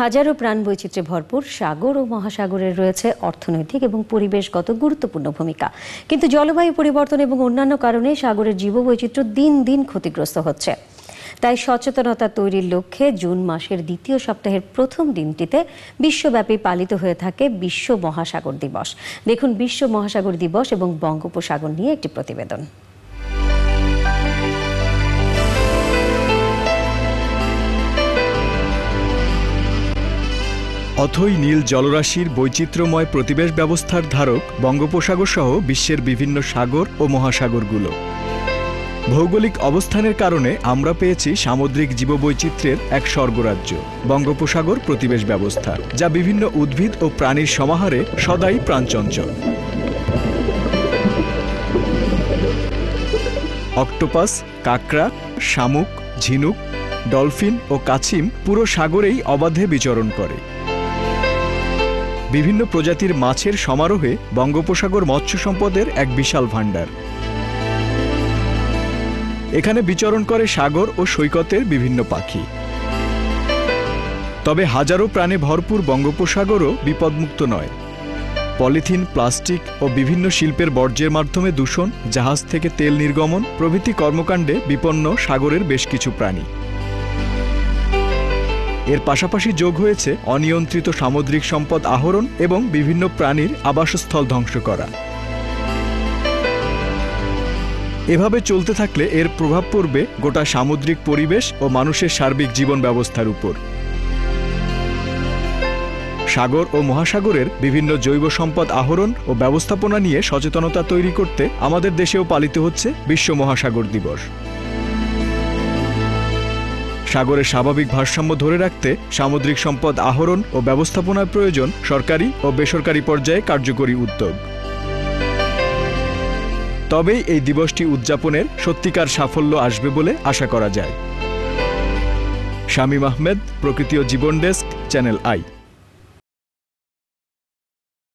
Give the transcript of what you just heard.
হাজারো প্রাণ বৈচিত্র্যে ভরপুর সাগর ও মহাসাগরের রয়েছে অর্থনৈতিক এবং পরিবেশগত গুরুত্বপূর্ণ ভূমিকা। কিন্তু জলবায়ু পরিবর্তন এবং অন্যান্য কারণে সাগরের জীববৈচিত্র্য দিন দিন ক্ষতিগ্রস্ত হচ্ছে। তাই সচেতনতা তৈরির লক্ষ্যে জুন মাসের দ্বিতীয় সপ্তাহের প্রথম দিনটিতে বিশ্বব্যাপী পালিত হয়ে থাকে বিশ্ব মহাসাগর দিবস। দেখুন বিশ্ব মহাসাগর দিবস এবং বঙ্গোপসাগর নিয়ে একটি প্রতিবেদন। অথই নীল জলরাশির বৈচিত্র্যময় প্রতিবেশ ব্যবস্থার ধারক বঙ্গোপসাগর সহ বিশ্বের বিভিন্ন সাগর ও মহাসাগরগুলো। ভৌগোলিক অবস্থানের কারণে আমরা পেয়েছি সামুদ্রিক জীববৈচিত্র্যের এক স্বর্গরাজ্য, বঙ্গোপসাগর প্রতিবেশ ব্যবস্থা, যা বিভিন্ন উদ্ভিদ ও প্রাণীর সমাহারে সদাই প্রাণচঞ্চল। অক্টোপাস, কাকড়া, শামুক, ঝিনুক, ডলফিন ও কাছিম পুরো সাগরেই অবাধে বিচরণ করে। বিভিন্ন প্রজাতির মাছের সমারোহে বঙ্গোপসাগর মৎস্য সম্পদের এক বিশাল ভাণ্ডার। এখানে বিচরণ করে সাগর ও সৈকতের বিভিন্ন পাখি। তবে হাজারো প্রাণে ভরপুর বঙ্গোপসাগরও বিপদমুক্ত নয়। পলিথিন, প্লাস্টিক ও বিভিন্ন শিল্পের বর্জ্যের মাধ্যমে দূষণ, জাহাজ থেকে তেল নির্গমন প্রভৃতি কর্মকাণ্ডে বিপন্ন সাগরের বেশ কিছু প্রাণী। এর পাশাপাশি যোগ হয়েছে অনিয়ন্ত্রিত সামুদ্রিক সম্পদ আহরণ এবং বিভিন্ন প্রাণীর আবাসস্থল ধ্বংস করা। এভাবে চলতে থাকলে এর প্রভাব পড়বে গোটা সামুদ্রিক পরিবেশ ও মানুষের সার্বিক জীবন ব্যবস্থার উপর। সাগর ও মহাসাগরের বিভিন্ন জৈব সম্পদ আহরণ ও ব্যবস্থাপনা নিয়ে সচেতনতা তৈরি করতে আমাদের দেশেও পালিত হচ্ছে বিশ্ব মহাসাগর দিবস। সাগরের স্বাভাবিক ভারসাম্য ধরে রাখতে সামুদ্রিক সম্পদ আহরণ ও ব্যবস্থাপনার প্রয়োজন সরকারি ও বেসরকারি পর্যায়ে কার্যকরী উদ্যোগ। তবেই এই দিবসটি উদযাপনের সত্যিকার সাফল্য আসবে বলে আশা করা যায়। শামীম আহমেদ, প্রকৃতি ও জীবন ডেস্ক, চ্যানেল আই।